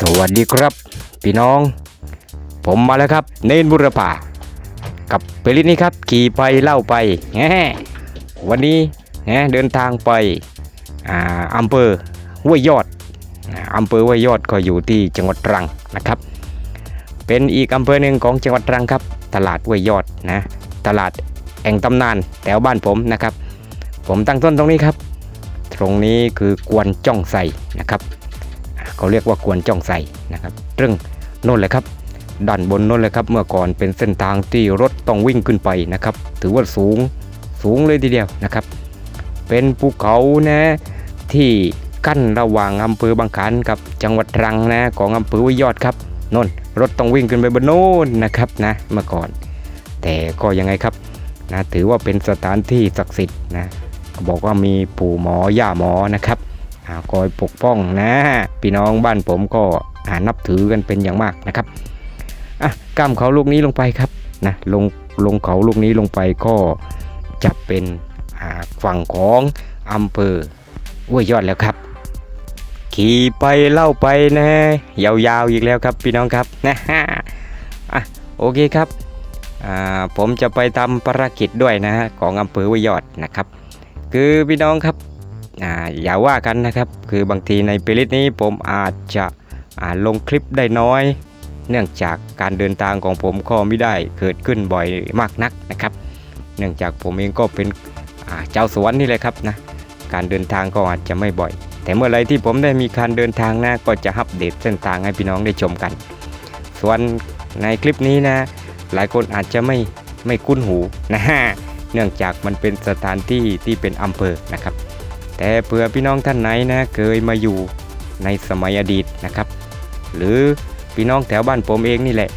สวัสดีครับ พี่น้อง ผมมาแล้วครับ เนนบุรพากับเปรินี้ครับ ขี่ไปเล่าไปแหมวันนี้แหมเดินทางไปอ่าอำเภอห้วยยอดอำเภอห้วยยอดก็อยู่ที่จังหวัดตรังนะครับ เป็นอีกอำเภอหนึ่งของจังหวัดตรังครับ ตลาดห้วยยอดนะตลาดแอ่งตำนานแถวบ้านผมนะครับ ผมตั้งต้นตรงนี้ครับ ตรงนี้คือกวนจ้องใส่นะครับ เขาเรียกว่ากวนจ้องใส่นะครับเรื่องโน่นเลยครับด้านบนโน่นเลยครับ เมื่อก่อนเป็นเส้นทางที่รถต้องวิ่งขึ้นไปนะครับ ถือว่าสูงสูงเลยทีเดียวนะครับ เป็นภูเขานะที่กั้นระหว่างอำเภอบางขันกับจังหวัดตรังนะของอำเภอวยยอดครับโน่นรถต้องวิ่งขึ้นไปบนโน่นนะครับนะเมื่อก่อน แต่ก็ยังไงครับนะถือว่าเป็นสถานที่ศักดิ์สิทธิ์นะเขาบอกว่ามีปู่หมอย่าหมอนะครับ คอยปกป้องนะ พี่น้องบ้านผมก็อานับถือกันเป็นอย่างมากนะครับอะก้ามเขาลูกนี้ลงไปครับนะลงลงเขาลูกนี้ลงไปก็จะเป็นฝั่งของอำเภอห้วยยอดแล้วครับ ขี่ไปเล่าไปนะยาวๆอีกแล้วครับพี่น้องครับนะฮะอะโอเคครับผมจะไปทำภารกิจด้วยนะฮะของอำเภอห้วยยอดนะครับ คือพี่น้องครับ อ่าอย่าว่ากันนะครับ คือบางทีในเพลิตนี้ผมอาจจะอ่าลงคลิปได้น้อย เนื่องจากการเดินทางของผมก็ไม่ได้เกิดขึ้นบ่อยมากนักนะครับ เนื่องจากผมเองก็เป็นเจ้าสวนนี่แหละครับนะการเดินทางก็อาจจะไม่บ่อย แต่เมื่อไรที่ผมได้มีการเดินทางนะก็จะอัปเดตเส้นทางให้พี่น้องได้ชมกัน ส่วนในคลิปนี้นะ หลายคนอาจจะไม่ไม่คุ้นหูนะฮะเนื่องจากมันเป็นสถานที่ที่เป็นอำเภอนะครับ แต่เผื่อพี่น้องท่านไหนนะเคยมาอยู่ในสมัยอดีตนะครับ หรือพี่น้องแถวบ้านผมเองนี่แหละ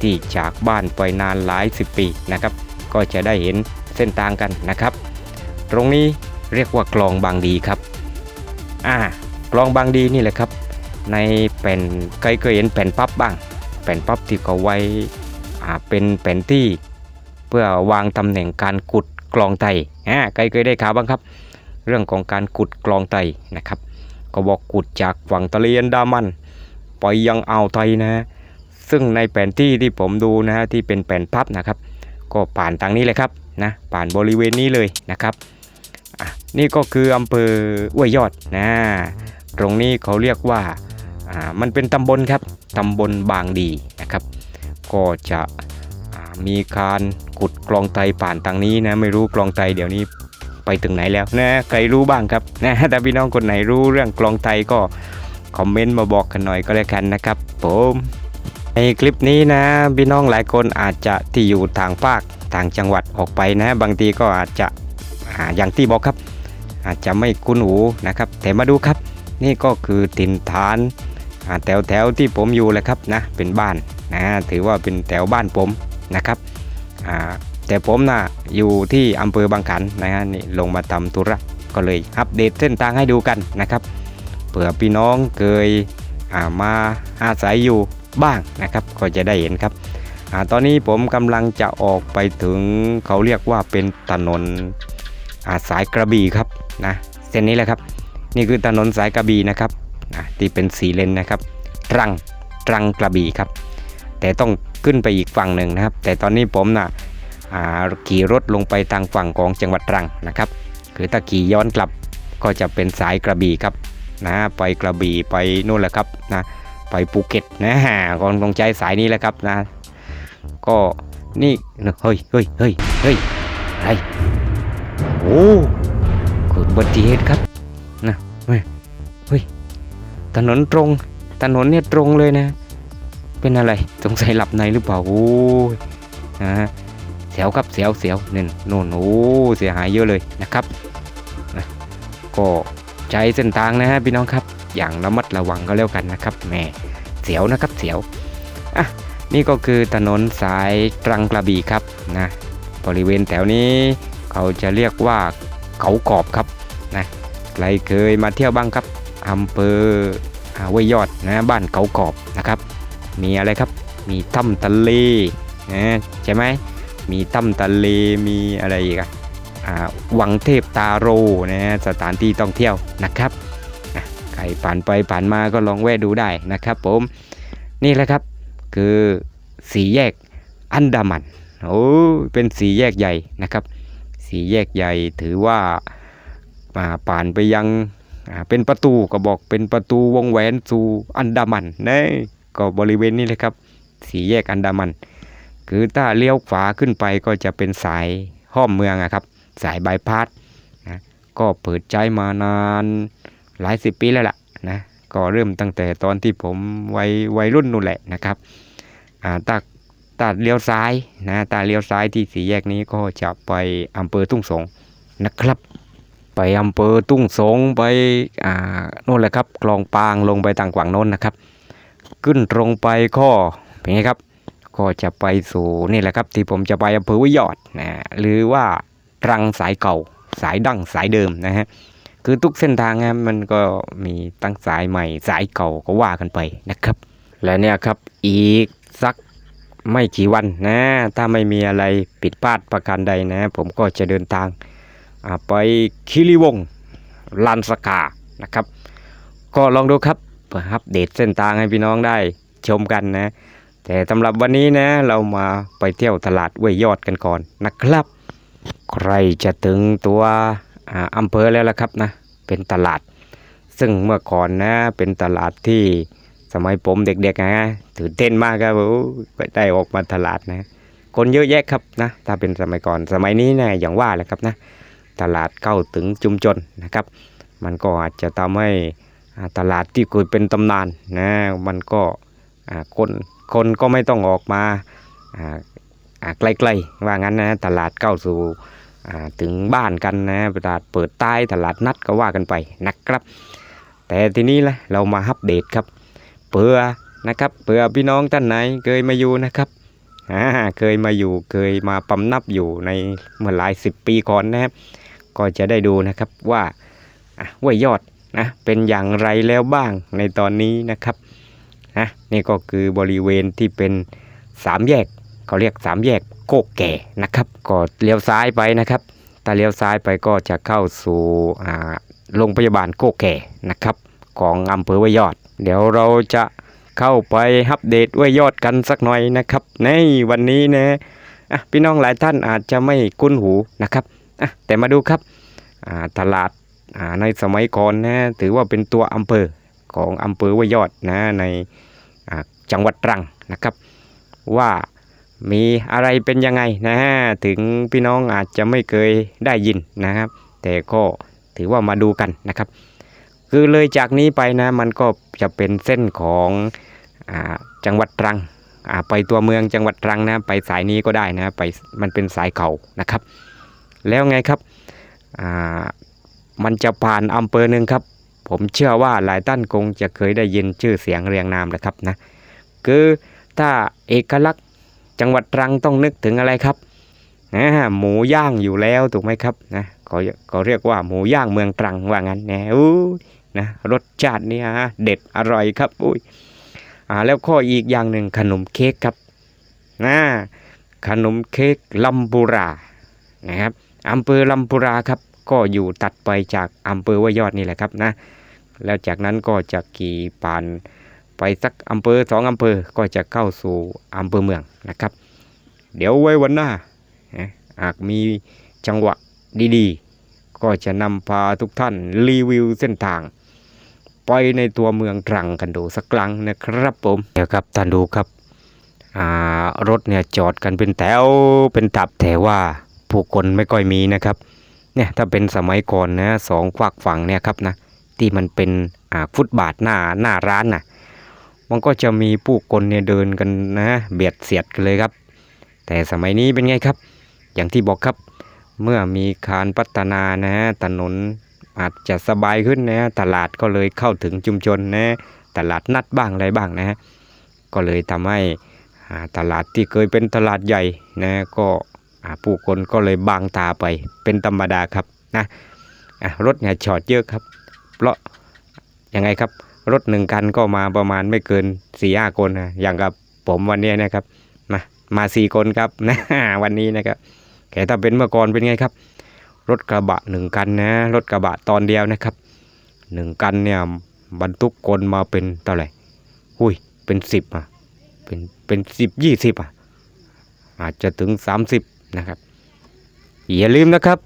ที่จากบ้านไปนานหลายสิบปีนะครับ ก็จะได้เห็นเส้นทางกันนะครับ ตรงนี้เรียกว่าคลองบางดีครับอ่าคลองบางดีนี่แหละครับ ในแผ่นเคยเคยเห็นแผ่นพับบ้าง แผ่นพับที่เขาไว้อ่าเป็นแผ่นที่ เพื่อวางตำแหน่งการขุดคลองไตอ่าใครเคยได้ข่าวบ้างครับ เรื่องของการขุดคลองไตนะครับ ก็บอกขุดจากฝั่งทะเลอันดามันไปยังอ่าวไทยนะซึ่งในแผนที่ที่ผมดูนะฮะที่เป็นแผนพับนะครับ ก็ผ่านทางนี้เลยครับนะผ่านบริเวณนี้เลยนะครับนี่ก็คืออำเภอห้วยยอดนะตรงนี้เขาเรียกว่ามันเป็นตำบลครับตำบลบางดีนะครับ ก็จะมีการขุดคลองไตผ่านทางนี้นะไม่รู้คลองไตเดี๋ยวนี้ ไปถึงไหนแล้วนะใครรู้บ้างครับนะถ้าพี่น้องคนไหนรู้เรื่องกลองไตก็คอมเมนต์มาบอกกันหน่อยก็แล้วกันนะครับผมในคลิปนี้นะพี่น้องหลายคนอาจจะที่อยู่ทางภาคต่างจังหวัดออกไปนะบางทีก็อาจจะอ่าอย่างที่บอกครับ อาจจะไม่คุ้นหูนะครับ แต่มาดูครับ นี่ก็คือถิ่นฐานแถวแถวที่ผมอยู่แหละครับนะเป็นบ้านนะถือว่าเป็นแถวบ้านผมนะครับอ่า แต่ผมนะ่ะอยู่ที่อำเภอบางขันนะฮะนี่ลงมาทำธุระก็เลยอัปเดตเส้นทางให้ดูกันนะครับเผื่อพี่น้องเคยามาอาศัยอยู่บ้างนะครับก็จะได้เห็นครับอตอนนี้ผมกำลังจะออกไปถึงเขาเรียกว่าเป็นถนนาสายกระบี่ครับนะเส้นนี้แหละครับ นี่คือถนนสายกระบี่นะครับที่เป็นสีเลนนะครับตรังตรังกระบี่ครับ แต่ต้องขึ้นไปอีกฝั่งหนึ่งนะครับ แต่ตอนนี้ผมน่ะอ่า ขี่รถลงไปทางฝั่งของจังหวัดตรังนะครับ คือถ้าขี่ย้อนกลับก็จะเป็นสายกระบี่ครับนะไปกระบี่ไปนู่นแหละครับนะไปภูเก็ตนะฮะก็ต้องใช้สายนี้แหละครับนะ ก็นี่เฮ้ยเฮ้ยเฮ้ยเฮ้ยอะไรโอ้เกิดอุบัติเหตุครับนะเฮ้ยเฮ้ยถนนตรงถนนเนี่ยตรงเลยนะ เป็นอะไรสงสัยหลับในหรือเปล่าโอ้ยนะ เสียวครับเสียวเสียวนี่นนู่นโอ้เสียหายเยอะเลยนะครับก็ใช้เส้นทางนะฮะพี่น้องครับอย่างระมัดระวังก็แล้วกันนะครับแหม่เสียวนะครับเสียวอะนี่ก็คือถนนสายตรังกระบี่ครับนะบริเวณแถวนี้เขาจะเรียกว่าเขากอบครับนะใครเคยมาเที่ยวบ้างครับอำเภอห้วยยอดนะบ้านเขากอบนะครับ มีอะไรครับมีถ้ำทะเลนะใช่ไหม มีถ้ำทะเลมีอะไรอีกอะอ่าวังเทพตาโรนะฮะสถานที่ท่องเที่ยวนะครับอะใครผ่านไปผ่านมาก็ลองแวะดูได้นะครับผมนี่แหละครับคือสีแยกอันดามันโอ้เป็นสีแยกใหญ่นะครับ สีแยกใหญ่ถือว่าาผ่านไปยังเป็นประตูก็บอกเป็นประตูวงแหวนสู่อันดามันนะก็บริเวณนี้เลยครับ สีแยกอันดามัน คือถ้าเลี้ยวขวาขึ้นไปก็จะเป็นสายห้อมเมืองอะครับ สายบายพาสนะก็เปิดใจมานานหลายสิบปีแล้วล่ะนะก็เริ่มตั้งแต่ตอนที่ผมวัยวัยรุ่นนู่นแหละนะครับอ่าถ้าตัดเลี้ยวซ้ายนะตาเลี้ยวซ้ายที่สี่แยกนี้ก็จะไปอำเภอทุ่งสงนะครับ ไปอำเภอทุ่งสงไปอ่าโน่นแหละครับคลองปางลงไปต่างกว่างโน้นนะครับ ขึ้นตรงไปก็เป็นไงครับ ก็จะไปสู่นี่แหละครับ ที่ผมจะไปอำเภอวิยอดนะหรือว่าตรังสายเก่าสายดั้งสายเดิมนะฮะคือทุกเส้นทางนะมันก็มีตั้งสายใหม่สายเก่าก็ว่ากันไปนะครับ และเนี่ยครับอีกสักไม่กี่วันนะ ถ้าไม่มีอะไรผิดพลาดประการใดนะ ผมก็จะเดินทางไปคิริวงลานสกานะครับ ก็ลองดูครับเพื่ออัปเดตเส้นทางให้พี่น้องได้ชมกันนะ แต่สำหรับวันนี้นะเรามาไปเที่ยวตลาดห้วยยอดกันก่อนนะครับ ใครจะถึงตัวอ่าอำเภอแล้วล่ะครับนะ เป็นตลาด ซึ่งเมื่อก่อนนะเป็นตลาดที่สมัยผมเด็กๆนะตื่นเต้นมากครับโอ้ไปได้ออกมาตลาดนะ คนเยอะแยะครับนะ ถ้าเป็นสมัยก่อนสมัยนี้นะอย่างว่าแหละครับนะ ตลาดเข้าถึงชุมชนนะครับ มันก็อาจจะทำให้ตลาดที่เคยเป็นตำนานนะมันก็ คนคนก็ไม่ต้องออกมาอ่าอ่าไกลๆว่างั้นนะตลาดเข้าสู่ถึงบ้านกันนะตลาดเปิดใต้ตลาดนัดก็ว่ากันไปนะครับ แต่ทีนี้ละเรามาอัปเดตครับเผื่อนะครับเผื่อพี่น้องท่านไหนเคยมาอยู่นะครับเคยมาอยู่เคยมาปำนับอยู่ในเมื่อหลายสิบปีก่อนนะครับ ก็จะได้ดูนะครับว่าห้วยยอดนะเป็นอย่างไรแล้วบ้างในตอนนี้นะครับ นะนี่ก็คือบริเวณที่เป็นสามแยกเขาเรียกสามแยกโคกแก่นะครับก็เลี้ยวซ้ายไปนะครับถ้าเลี้ยวซ้ายไปก็จะเข้าสู่โรงพยาบาลโคกแก่นะครับของอำเภอวยอด เดี๋ยวเราจะเข้าไปอัปเดตวยอดกันสักหน่อยนะครับ ในวันนี้นะะพี่น้องหลายท่านอาจจะไม่คุ้นหูนะครับแต่มาดูครับตลาดในสมัยก่อนนะถือว่าเป็นตัวอำเภอของอำเภอวยอดนะใน จังหวัดตรังนะครับว่ามีอะไรเป็นยังไงนะฮะถึงพี่น้องอาจจะไม่เคยได้ยินนะครับ แต่ก็ถือว่ามาดูกันนะครับ คือเลยจากนี้ไปนะมันก็จะเป็นเส้นของอจังหวัดตรังไปตัวเมืองจังหวัดตรังนะไปสายนี้ก็ได้นะไปมันเป็นสายเขานะครับ แล้วไงครับมันจะผ่านอำเภอหนึ่งครับ ผมเชื่อว่าหลายท่านคงจะเคยได้ยินชื่อเสียงเรียงนามแล้วครับนะคือถ้าเอกลักษณ์จังหวัดตรังต้องนึกถึงอะไรครับนะหมูย่างอยู่แล้วถูกไหมครับนะเขาเขาเรียกว่าหมูย่างเมืองตรังว่างั้นนะอู้นะรสชาติเนี่ยเด็ดอร่อยครับอุ้ยอ่าแล้วข้ออีกอย่างหนึ่งขนมเค้กครับนะขนมเค้กลำบูรานะครับอำเภอลำพูราครับ ก็อยู่ตัดไปจากอำเภอห้วยอดนี่แหละครับนะ แล้วจากนั้นก็จะขี่ผ่านไปสักอำเภอสองอำเภอก็จะเข้าสู่อำเภอเมืองนะครับ เดี๋ยวไว้วันหน้าหากมีจังหวะดีๆ ก็จะนำพาทุกท่านรีวิวเส้นทาง ไปในตัวเมืองตรังกันดูสักครั้งนะครับผมเดี๋ยวครับท่านดูครับรถเนี่ยจอดกันเป็นแถวเป็นตับแต่ว่าผู้คนไม่ค่อยมีนะครับ เนี่ยถ้าเป็นสมัยก่อนนะสองฝากฝั่งเนี่ยครับนะที่มันเป็นอ่าฟุตบาทหน้าหน้าร้านน่ะมันก็จะมีผู้คนเนี่ยเดินกันนะเบียดเสียดกันเลยครับ แต่สมัยนี้เป็นไงครับ อย่างที่บอกครับเมื่อมีการพัฒนานะถนนอาจจะสบายขึ้นนะตลาดก็เลยเข้าถึงชุมชนนะตลาดนัดบ้างอะไรบ้างนะก็เลยทำให้ตลาดที่เคยเป็นตลาดใหญ่นะก็ ผู้คนก็เลยบางตาไปเป็นธรรมดาครับนะรถเนี่ยจอดเยอะครับ เพราะยังไงครับรถหนึ่งคันก็มาประมาณไม่เกินสี่ห้าคนนะอย่างกับผมวันนี้นะครับมามาสี่คนครับนะวันนี้นะครับแต่ถ้าเป็นเมื่อก่อนเป็นไงครับ รถกระบะหนึ่งคันนะรถกระบะตอนเดียวนะครับหนึ่งคันเนี่ยบรรทุกคนมาเป็นเท่าไหร่หุ้ยเป็นสิบอะเป็นเป็นสิบยี่สิบอะอาจจะถึงสามสิบ นะครับ อย่าลืมนะครับ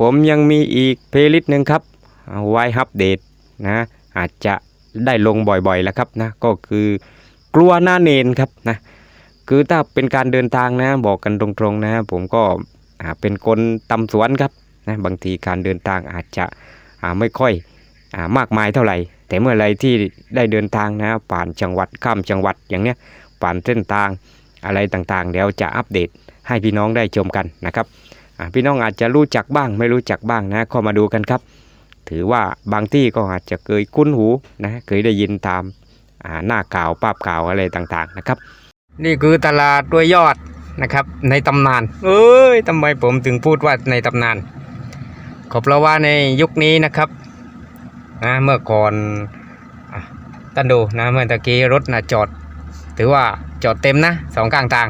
ผมยังมีอีกเพลย์ลิสต์หนึ่งครับไว้อัปเดตนะอาจจะได้ลงบ่อยๆแล้วครับนะก็คือกลัวหน้าเนนครับนะคือถ้าเป็นการเดินทางนะบอกกันตรงๆนะ ผมก็เป็นคนตำสวนครับนะบางทีการเดินทางอาจจะไม่ค่อยอมากมายเท่าไหร่ แต่เมื่อไรที่ได้เดินทางนะผ่านจังหวัดข้ามจังหวัดอย่างเนี้ยผ่านเส้นทางอะไรต่างๆเดี๋ยวจะอัปเดต ให้พี่น้องได้ชมกันนะครับพี่น้องอาจจะรู้จักบ้าง ไม่รู้จักบ้างนะเข้ามาดูกันครับ ถือว่าบางที่ก็อาจจะเคยคุ้นหูนะเคยได้ยินตามาหน้าข่าวภาพข่าวอะไรต่างๆนะครับ นี่คือตลาดด้วยยอดนะครับ ในตำนาน เอ้ยทำไมผมถึงพูดว่าในตำนานก็เพราะว่าในยุคนี้นะครับนะเมื่อก่อนอะท่านดูนะเมื่อตะกี้รถนะจอด ถือว่าจอดเต็มนะสองข้างทาง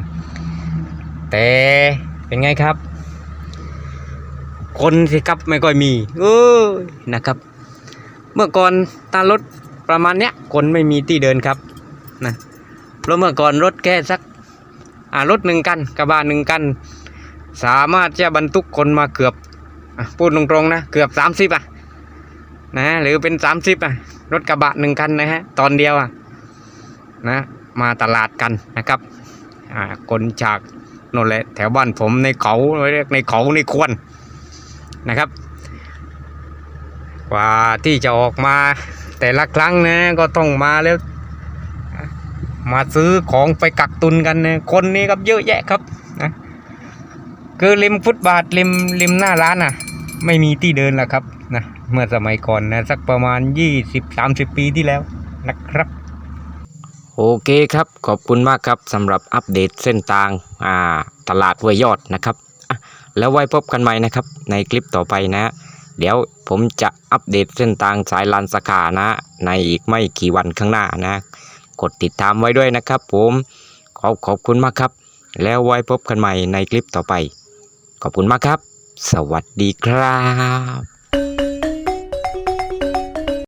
แต่เป็นไงครับ คนสิครับไม่ค่อยมีเออนะครับ เมื่อก่อนตารถประมาณเนี้ยคนไม่มีที่เดินครับนะเพราะเมื่อก่อนรถแค่สักอ่ารถหนึ่งกันกระบะหนึ่งกัน สามารถจะบรรทุกคนมาเกือบอพูดตรงๆนะเกือบสามสิบอะนะหรือเป็นสามสิบอะรถกระบะหนึ่งคันนะฮะตอนเดียวอะนะมาตลาดกันนะครับอ่าคนจาก น่นแหละแถวบ้านผมในเขาเรียกในเขาในควรนะครับ กว่าที่จะออกมาแต่ละครั้งนะก็ต้องมาแล้วมาซื้อของไปกักตุนกันนะคนนี้ครับเยอะแยะครับนะคือริมฟุตบาทริมริมหน้าร้านอะ ไม่มีที่เดินแล้วครับนะเมื่อสมัยก่อนนะสักประมาณ 20-30 ปีที่แล้วนะครับ โอเคครับ ขอบคุณมากครับสำหรับอัปเดตเส้นทางอ่าตลาดห้วยยอดนะครับแล้วไว้พบกันใหม่นะครับ ในคลิปต่อไปนะ เดี๋ยวผมจะอัปเดตเส้นทางสายลานสกานะ ในอีกไม่กี่วันข้างหน้านะ กดติดตามไว้ด้วยนะครับ ผมขอบขอบคุณมากครับ แล้วไว้พบกันใหม่ในคลิปต่อไป ขอบคุณมากครับ สวัสดีครับ